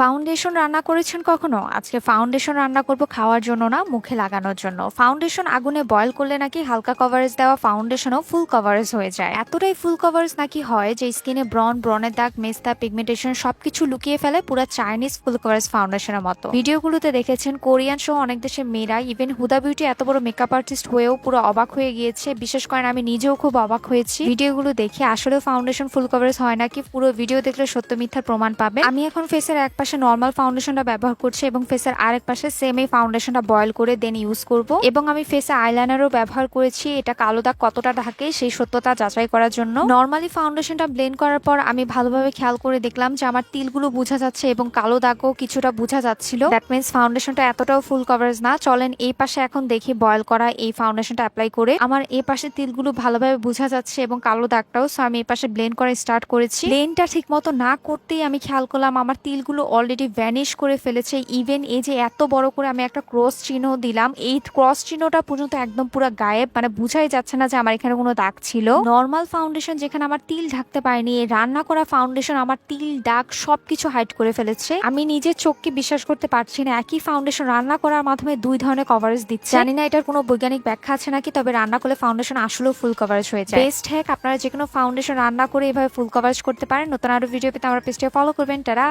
Foundation রান্না করেছেন কখনো? আজকে ফাউন্ডেশন রান্না করব খাওয়ার জন্য না, মুখে লাগানোর জন্য। ফাউন্ডেশন আগুনে বয়ল করলে নাকি হালকা কভারেজ দেওয়া ফাউন্ডেশনও ফুল কভারেজ হয়ে যায়। এতটাই ফুল কভারেজ নাকি হয় যে স্কিনে ব্রন ব্রনের দাগ, মেস্তা পিগমেন্টেশন সবকিছু লুকিয়ে ফেলে পুরো চাইনিজ ফুল কভারেজ ফাউন্ডেশনের মতো। ভিডিওগুলোতে দেখেছেন কোরিয়ান সহ অনেক দেশের মেয়েরা ইভেন হুদা বিউটি এত বড় মেকআপ আর্টিস্ট হয়েও পুরো অবাক হয়ে গিয়েছে। বিশেষ করে আমি নিজেও খুব অবাক হয়েছি। ভিডিওগুলো দেখে আসলে ফাউন্ডেশন ফুল কভারেজ হয় নাকি? পুরো ভিডিও দেখলে সত্য মিথ্যার প্রমাণ পাবে। আমি এখন ফেসের এক পাশে নর্মাল ফাউন্ডেশনটা ব্যবহার করছি এবং ফেসের আরেক পাশে সেম এই ফাউন্ডেশনটা বয়েল করে দেন ইউজ করব। এবং আমি ফেসে আইলাইনারও ব্যবহার করেছি। এটা কালো দাগ কতটা ঢাকে সেই সত্যতা যাচাই করার জন্য। নর্মালি ফাউন্ডেশনটা ব্লেন্ড করার পর আমি ভালোভাবে খেয়াল করে দেখলাম যে আমার তিলগুলো বোঝা যাচ্ছে এবং কালো দাগও কিছুটা বোঝা যাচ্ছিল। দ্যাট মিনস ফাউন্ডেশনটা এতটাও ফুল কভারেজ না। চলেন এই পাশে এখন দেখি বয়েল করা এই ফাউন্ডেশনটা অ্যাপ্লাই করে। আমার এই পাশে তিলগুলো ভালোভাবে বোঝা যাচ্ছে এবং কালো দাগটাও সো আমি এই পাশে ব্লেন্ড করা স্টার্ট করেছি। ব্লেন্ডটা ঠিক মতো না করতেই আমি খেয়াল করলাম আমার তিলগুলো অলরেডি ভ্যানিশ করে ফেলেছে। ইভেন এই যে এত বড় করে আমি একটা ক্রস চিহ্ন দিলাম, এই ক্রস চিহ্নটা পর্যন্ত একদম পুরো গায়েব মানে বুঝাই যাচ্ছে না যে আমার এখানে কোনো দাগ ছিল। নর্মাল ফাউন্ডেশন যেখানে আমার তিল ঢাকতে পারেনি রান্না করা ফাউন্ডেশন আমার তিল, দাগ সবকিছু হাইড করে ফেলেছে। আমি নিজের চোখকে বিশ্বাস করতে পারছি না, একই ফাউন্ডেশন রান্না করার মাধ্যমে দুই ধরনের কভারেজ দিচ্ছে। জানি না এটার কোনো বৈজ্ঞানিক ব্যাখ্যা আছে নাকি, তবে রান্না করলে ফাউন্ডেশন আসলেও ফুল কভারেজ হয়ে যায়। বেস্ট হ্যাক আপনারা যে কোনো ফাউন্ডেশন রান্না করে এভাবে ফুল কভারেজ করতে পারেন। নতুন আরও ভিডিও পেতে আমার পেজটা ফলো করবেন। তারা